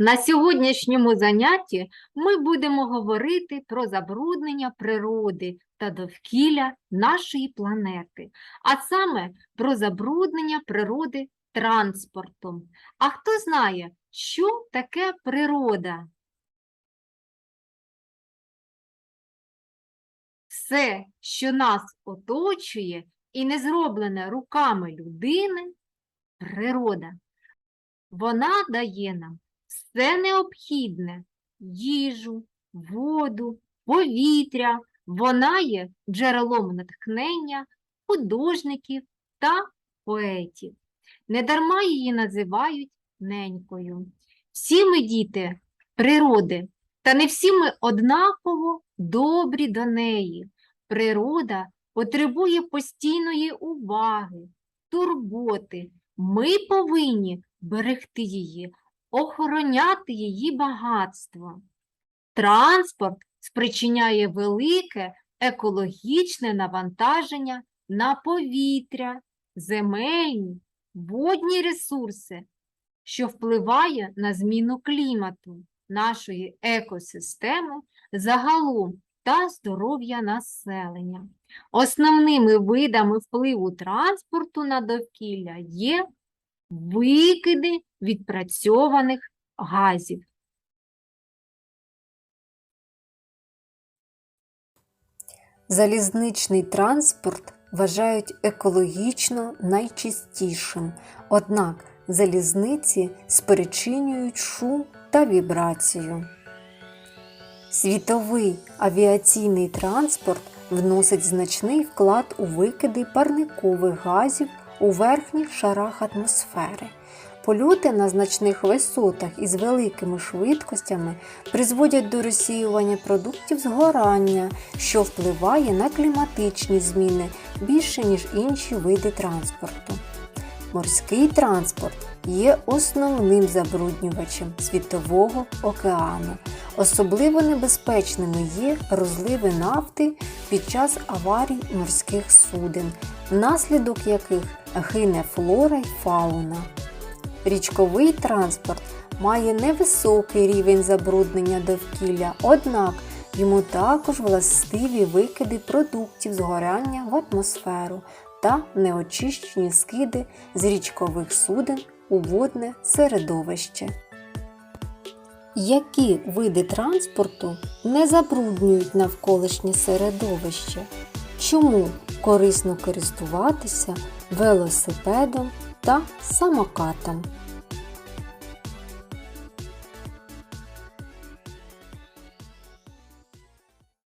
На сьогоднішньому занятті ми будемо говорити про забруднення природи та довкілля нашої планети, а саме про забруднення природи транспортом. А хто знає, що таке природа? Все, що нас оточує і не зроблене руками людини, природа. Вона дає нам все необхідне їжу, воду, повітря. Вона є джерелом натхнення художників та поетів. Недарма її називають ненькою. Всі ми діти природи, та не всі ми однаково добрі до неї. Природа потребує постійної уваги, турботи. Ми повинні берегти її, охороняти її багатство. Транспорт спричиняє велике екологічне навантаження на повітря, земельні, водні ресурси, що впливає на зміну клімату, нашої екосистеми загалом та здоров'я населення. Основними видами впливу транспорту на довкілля є викиди відпрацьованих газів. Залізничний транспорт вважають екологічно найчистішим, однак залізниці спричинюють шум та вібрацію. Світовий авіаційний транспорт вносить значний вклад у викиди парникових газів у верхніх шарах атмосфери. Польоти на значних висотах із великими швидкостями призводять до розсіювання продуктів згорання, що впливає на кліматичні зміни більше, ніж інші види транспорту. Морський транспорт є основним забруднювачем світового океану. Особливо небезпечними є розливи нафти під час аварій морських суден, внаслідок яких гине флора й фауна. Річковий транспорт має невисокий рівень забруднення довкілля, однак йому також властиві викиди продуктів згорання в атмосферу та неочищені скиди з річкових суден у водне середовище. Які види транспорту не забруднюють навколишнє середовище? Чому корисно користуватися велосипедом та самокатом?